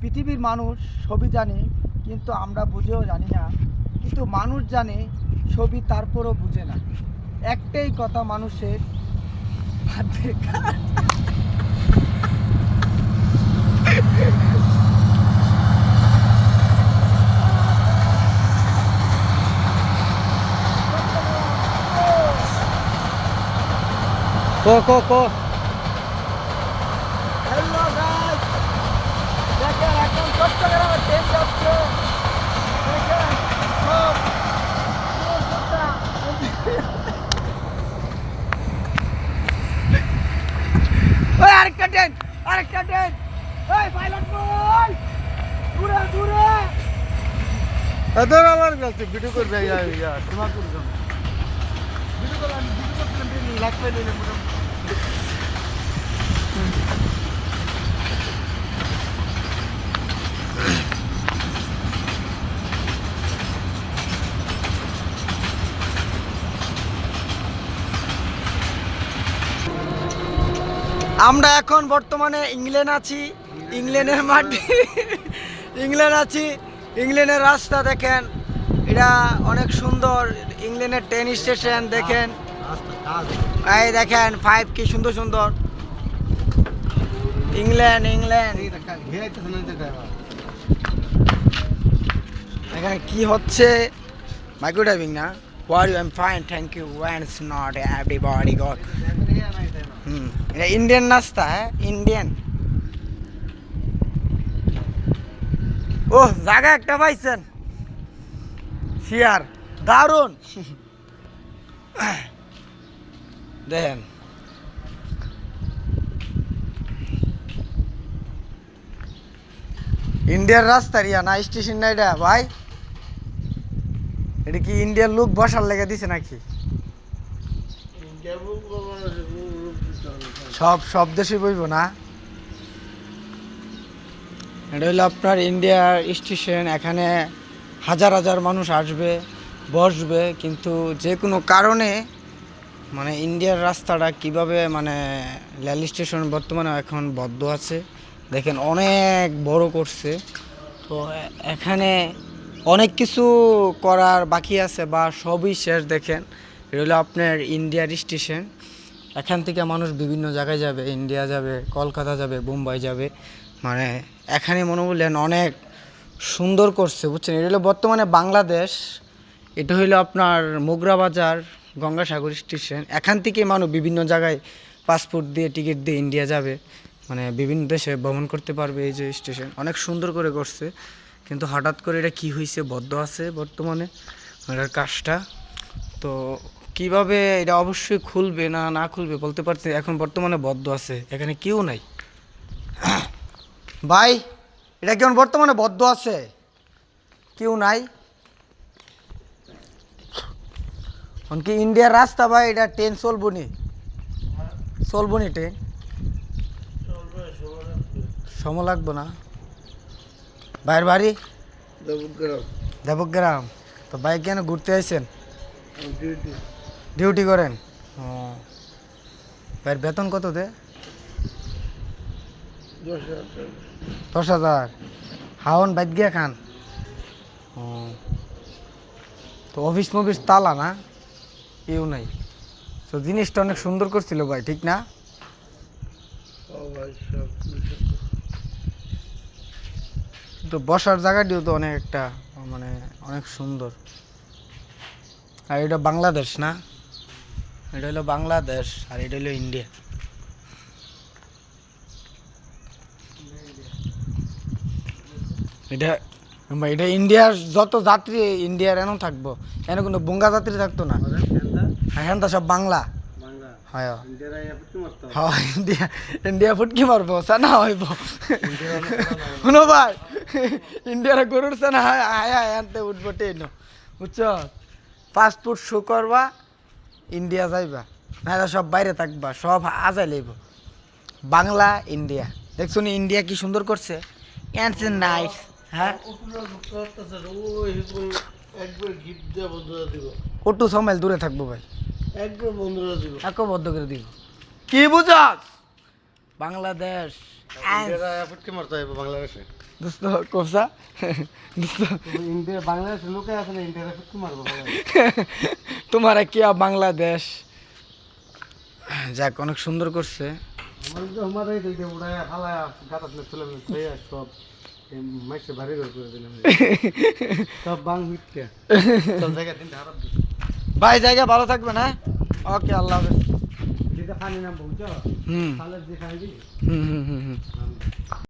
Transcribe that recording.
পৃথিবীর মানুষ, ছবি জানে, কিন্তু আমরা বুঝেও জানি না। কিন্তু মানুষ জানে, ছবি তারপরও বুঝে না। একটাই কথা মানুষের ভাত দেখা। কো কো কো Hello guys! দেখেন এখন চট্টগ্রামে ট্রেন যাচ্ছে দেখেন সব সুন্দরতা। ওই আরেকটা ট্রেন আরেকটা ট্রেন ওই পাইলট বল দূরে দূরে এদের আমার কাছে ভিডিও করবে ইয়া ইয়া সীমা করবে ভিডিও করলাম ভিডিও করছিলাম ট্রেন লাগবে নিলে মোটামুটি আমরা এখন বর্তমানে ইংল্যান্ড আছি, ইংল্যান্ডের মাটি, ইংল্যান্ড আছি, ইংল্যান্ডের রাস্তা দেখেন, এটা অনেক সুন্দর, ইংল্যান্ডের ট্রেন স্টেশন দেখেন। এই দেখেন ফাইভ কি সুন্দর সুন্দর। England England. এখানে কি হচ্ছে? মাইক্রো ড্রাইভিং না are you I'm fine thank you once not everybody God hmm, এটা ইন্ডিয়ান নাস্তা হ্যাঁ? ইন্ডিয়ান ও জায়গা একটা পাইছেন। শিয়ার, দারুণ। দেখেন। ইন্ডিয়ার রাস্তা রিয়া না স্টেশন না এটা? ভাই, এটা কি ইন্ডিয়ার লোক বসার লেগে দিছে নাকি? সব সব দেশে বইব না। এটা হলো আপনার ইন্ডিয়ার স্টেশন এখানে হাজার হাজার মানুষ আসবে, বসবে, কিন্তু যে কোনো কারণে মানে ইন্ডিয়ার রাস্তাটা কীভাবে মানে রেল স্টেশন বর্তমানে এখন বদ্ধ আছে, দেখেন অনেক বড় করছে। তো এখানে অনেক কিছু করার বাকি আছে বা সবই শেষ, দেখেন। এটা হলো আপনার ইন্ডিয়ার স্টেশন এখান থেকে মানুষ বিভিন্ন জায়গায় যাবে ইন্ডিয়া যাবে, কলকাতা যাবে মুম্বাই যাবে। মানে এখানে মনে বললেন অনেক সুন্দর করছে, বুঝছেন? এটা হলো বর্তমানে বাংলাদেশ, এটা হইল আপনার মোগরা বাজার, গঙ্গাসাগর স্টেশন এখান থেকে মানুষ বিভিন্ন জায়গায় পাসপোর্ট দিয়ে টিকিট দিয়ে ইন্ডিয়া যাবে। মানে বিভিন্ন দেশে ভ্রমণ করতে পারবে এই যে স্টেশন অনেক সুন্দর করে করছে। কিন্তু হঠাৎ করে এটা কি হয়েছে বদ্ধ আছে বর্তমানে। এটার কাজটা। তো কীভাবে এটা অবশ্যই খুলবে না না খুলবে বলতে পারছি এখন বর্তমানে বদ্ধ আছে এখানে কেউ নাই। ভাই এটা কেমন বর্তমানে বদ্ধ আছে? কেউ নাই? কি ইন্ডিয়ার রাস্তা ভাই এটা ট্রেন চলবো নি? চলবো নি ট্রেন? সময় লাগবো না। ভাইয়ের বাড়ি? দেবগ্রাম। তো ভাই কেন ঘুরতে আসছেন ডিউটি করেন? ও। বেতন কত দে? দশ হাজার। হাওন বাইক গিয়া খান। ও। তো অফিস মফিস তালা না? কেউ নাই। তো জিনিসটা অনেক সুন্দর করছিল ভাই, ঠিক না? তো বসার জায়গাটিও তো অনেক একটা মানে অনেক সুন্দর। আর এটা বাংলাদেশ না? এটা হলো বাংলাদেশ আর এটা হলো ইন্ডিয়া। এটা এটা ইন্ডিয়ার যত যাত্রী ইন্ডিয়ার এন থাকব। এনে কোনো বঙ্গা যাত্রী থাকতো না। হ্যাঁ হ্যাঁ সব বাংলা। হয়। ইন্ডিয়া ইন্ডিয়া ফুটকি মারবো সানা হইব। শুনো ভাই ইন্ডিয়ার গরুর সানা হয় আয় আনতে উঠবো ট্রেন বুঝছ? পাসপোর্ট শো করবা ইন্ডিয়া যাইবা। নাহলে সব বাইরে থাকবা সব আজাই লইব। বাংলা ইন্ডিয়া। দেখছ নি ইন্ডিয়া কি সুন্দর করছে? ক্যান্স নাইস হ্যাঁ? একবার কটু সমাইল দূরে থাকব ভাই। একবার বন্ধুরা দিব। একো বদ্ধ করে দিব। কি বুঝাস? বাংলাদেশ। দোস্ত কোসা দোস্ত। ইন্ডিয়া বাংলাদেশে লোকে আছে না ইন্ডিয়ারা ফুটকে মারবো তোমারা কি বাংলাদেশ? যাক অনেক সুন্দর করছে। ভাই জায়গা ভালো থাকবে না ওকে আল্লাহ হাফেজ। পানি নাম বলছো হুম